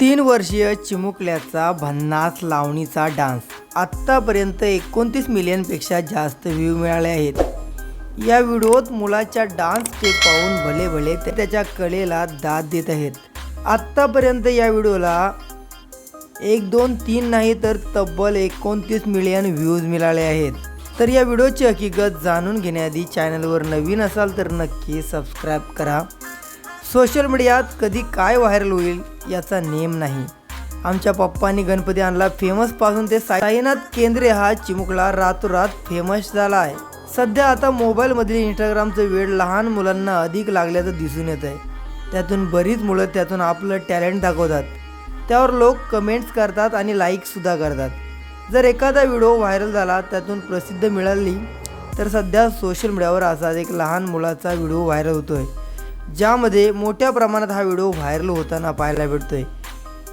तीन वर्षीय चिमुकल्याचा भन्नास लावणीचा डान्स. आत्तापर्यंत एकोणतीस मिलियनपेक्षा जास्त व्ह्यू मिळाले आहेत. या व्हिडिओत मुलाच्या डान्स स्टेप पाहून भले भले ते त्याच्या कलेला दाद देत आहेत. आत्तापर्यंत या व्हिडिओला एक दोन तीन नाही तर तब्बल एकोणतीस मिलियन व्ह्यूज मिळाले आहेत. तर या व्हिडिओची हकीकत जाणून घेण्याआधी चॅनलवर नवीन असाल तर नक्की सबस्क्राईब करा. सोशल मीडियात कधी काय व्हायरल होईल याचा नेम नाही. आमच्या पप्पांनी गणपती आणला फेमसपासून ते साईनाथ केंद्रे हा चिमुकला रातोरात फेमस झाला आहे. सध्या आता मोबाईलमधील इंस्टाग्रामचं वेळ लहान मुलांना अधिक लागल्याचं दिसून येत आहे. त्यातून बरीच मुलं त्यातून आपलं टॅलेंट दाखवतात. त्यावर लोक कमेंट्स करतात आणि लाईकसुद्धा करतात. जर एखादा व्हिडिओ व्हायरल झाला त्यातून प्रसिद्ध मिळाली तर सध्या सोशल मीडियावर असाच एक लहान मुलाचा व्हिडिओ व्हायरल होतो आहे ज्यामध्ये मोठ्या प्रमाणात हा व्हिडिओ व्हायरल होताना पाहायला भेटतोय.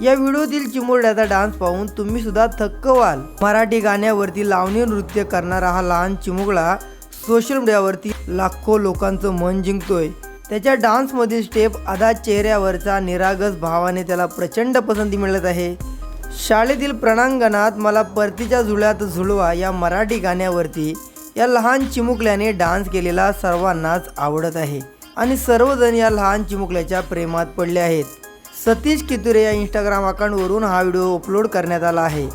या व्हिडिओतील चिमुरड्याचा डान्स पाहून तुम्ही सुद्धा थक्क व्हाल. मराठी गाण्यावरती लावणी नृत्य करणारा हा लहान चिमुकला सोशल मीडियावरती लाखो लोकांचं मन जिंकतोय. त्याच्या डान्समधील स्टेप अदा चेहऱ्यावरचा निरागस भावाने त्याला प्रचंड पसंती मिळत आहे. शाळेतील प्रणांगणात मला परतीच्या झुळ्यात झुळवा या मराठी गाण्यावरती या लहान चिमुकल्याने डान्स केलेला सर्वांनाच आवडत आहे. आणि सर्वजण या लहान चिमुकल्याच्या प्रेमात पडले आहेत. सतीश कितुरे या इंस्टाग्राम अकाउंटवरून हा व्हिडिओ अपलोड करण्यात आला आहे.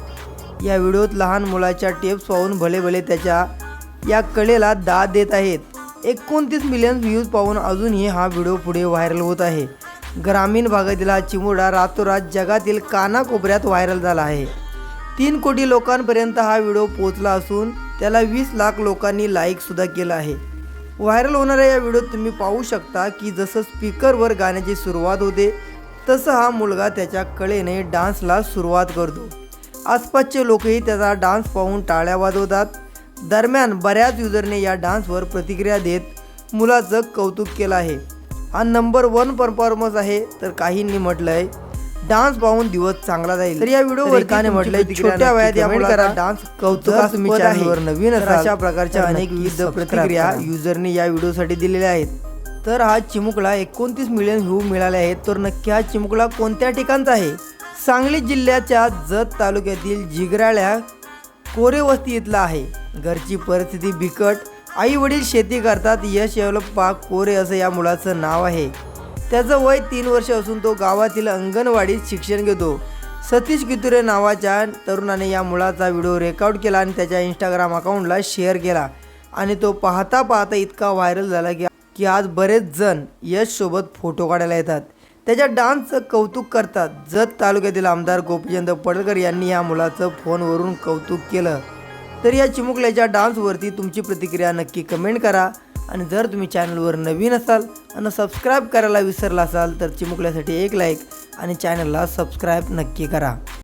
या व्हिडिओत लहान मुलाच्या टेप्स पाहून भले भले त्याच्या या कलेला दाद देत आहेत. एकोणतीस मिलियन व्ह्यूज पाहून अजूनही हा व्हिडिओ पुढे व्हायरल होत आहे. ग्रामीण भागातील हा चिमुडा रातोरात जगातील कानाकोपऱ्यात व्हायरल झाला आहे. तीन कोटी लोकांपर्यंत हा व्हिडिओ पोहोचला असून त्याला वीस लाख लोकांनी लाईकसुद्धा केलं आहे. व्हायरल होणाऱ्या या व्हिडिओत तुम्ही पाहू शकता की जसं स्पीकरवर गाण्याची सुरुवात होते तसं हा मुलगा त्याच्या कलेने डान्सला सुरुवात करतो. आसपासचे लोकही त्याचा डान्स पाहून टाळ्या वाजवतात. दरम्यान बऱ्याच युजरने या डान्सवर प्रतिक्रिया देत मुलाचं कौतुक केलं आहे. हा नंबर वन परफॉर्मन्स आहे तर काहींनी म्हटलं आहे डान्स पाहून दिवस चांगला जाईल. तर या व्हिडिओवर एकाने म्हटलंय छोट्या वयात या मुलाचा डान्स तुम्ही चॅनलवर नवीन अशा प्रकारच्या अनेक विविध प्रतिक्रिया युजरने या व्हिडिओसाठी दिलेल्या आहेत. तर हा चिमुकला एकोणतीस मिलियन व्ह्यू मिळाले आहेत. तर नक्की हा चिमुकला कोणत्या ठिकाणचा आहे? सांगली जिल्ह्याच्या जत तालुक्यातील जिगराळ्या कोरे वस्ती इथला आहे. घरची परिस्थिती बिकट. आई वडील शेती करतात. यश येवलप्पा कोरे असं या मुलाचं नाव आहे. त्याचं वय तीन वर्ष असून तो गावातील अंगणवाडीत शिक्षण घेतो. सतीश कितुरे नावाच्या तरुणाने या मुलाचा व्हिडिओ रेकॉर्ड केला आणि त्याच्या इंस्टाग्राम अकाउंटला शेअर केला. आणि तो पाहता पाहता इतका व्हायरल झाला की की आज बरेच जण यशसोबत फोटो काढायला येतात. त्याच्या डान्सचं कौतुक करतात. जत तालुक्यातील आमदार गोपीचंद पडळकर यांनी या मुलाचं फोनवरून कौतुक केलं. तर या चिमुकल्याच्या डान्सवरती तुमची प्रतिक्रिया नक्की कमेंट करा. आणि जर तुम्ही चॅनलवर नवीन असाल आणि सबस्क्राईब करायला विसरला असाल तर चिमुकल्यासाठी एक लाईक आणि चॅनलला सबस्क्राईब नक्की करा.